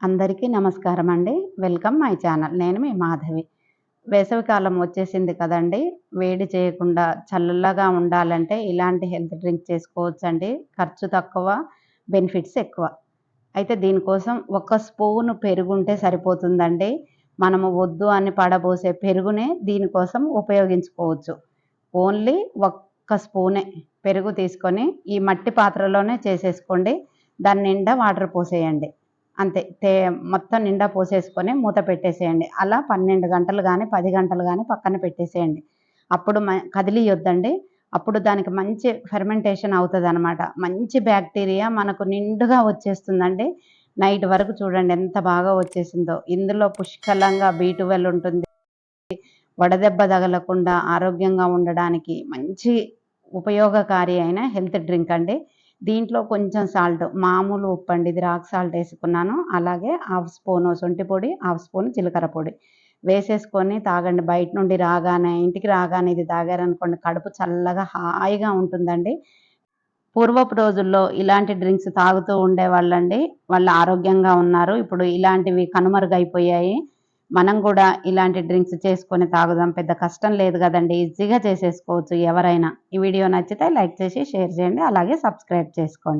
అందరికీ నమస్కారం అండి వెల్కమ్ మై ఛానల్. నేను మీ మాధవి. వేసవికాలం వచ్చేసింది కదండి. వేడి చేయకుండా చల్లగా ఉండాలంటే ఇలాంటి హెల్త్ డ్రింక్ చేసుకోవచ్చండి. ఖర్చు తక్కువ బెనిఫిట్స్ ఎక్కువ. అయితే దీనికోసం ఒక స్పూను పెరుగు ఉంటే సరిపోతుందండి. మనము వద్దు అని పడబోసే పెరుగునే దీనికోసం ఉపయోగించుకోవచ్చు. ఓన్లీ ఒక్క స్పూనే పెరుగు తీసుకొని ఈ మట్టి పాత్రలోనే చేసేసుకోండి. దాని నిండా వాటర్ పోసేయండి. అంతే. తే మొత్తం నిండా పోసేసుకొని మూత పెట్టేసేయండి. అలా పన్నెండు గంటలు కానీ పది గంటలు కానీ పక్కన పెట్టేసేయండి. అప్పుడు మ కదిలియొద్దండి. అప్పుడు దానికి మంచి ఫెర్మెంటేషన్ అవుతుంది అనమాట మంచి బ్యాక్టీరియా మనకు నిండుగా వచ్చేస్తుందండి. నైట్ వరకు చూడండి ఎంత బాగా వచ్చేసిందో. ఇందులో పుష్కలంగా బీ ట్వెల్వ్ ఉంటుంది. వడదెబ్బ తగలకుండా ఆరోగ్యంగా ఉండడానికి మంచి ఉపయోగకారి అయిన హెల్త్ డ్రింక్ అండి. దీంట్లో కొంచెం సాల్ట్ మామూలు ఉప్పు అండి. ఇది రాక్ సాల్ట్ వేసుకున్నాను. అలాగే హాఫ్ స్పూను శొంఠి పొడి హాఫ్ స్పూన్ జీలకర్ర పొడి వేసేసుకొని తాగండి. బయట నుండి రాగానే ఇంటికి రాగానే ఇది తాగారనుకోండి కడుపు చల్లగా హాయిగా ఉంటుందండి. పూర్వపు రోజుల్లో ఇలాంటి డ్రింక్స్ తాగుతూ ఉండేవాళ్ళండి. వాళ్ళు ఆరోగ్యంగా ఉన్నారు. ఇప్పుడు ఇలాంటివి కనుమరుగైపోయాయి. మనం కూడా ఇలాంటి డ్రింక్స్ చేసుకొని తాగుదాం పెద్ద కష్టం లేదు కదండి. ఈజీగా చేసేసుకోవచ్చు ఎవరైనా. ఈ వీడియో నచ్చితే లైక్ చేసి షేర్ చేయండి. అలాగే సబ్స్క్రైబ్ చేసుకోండి.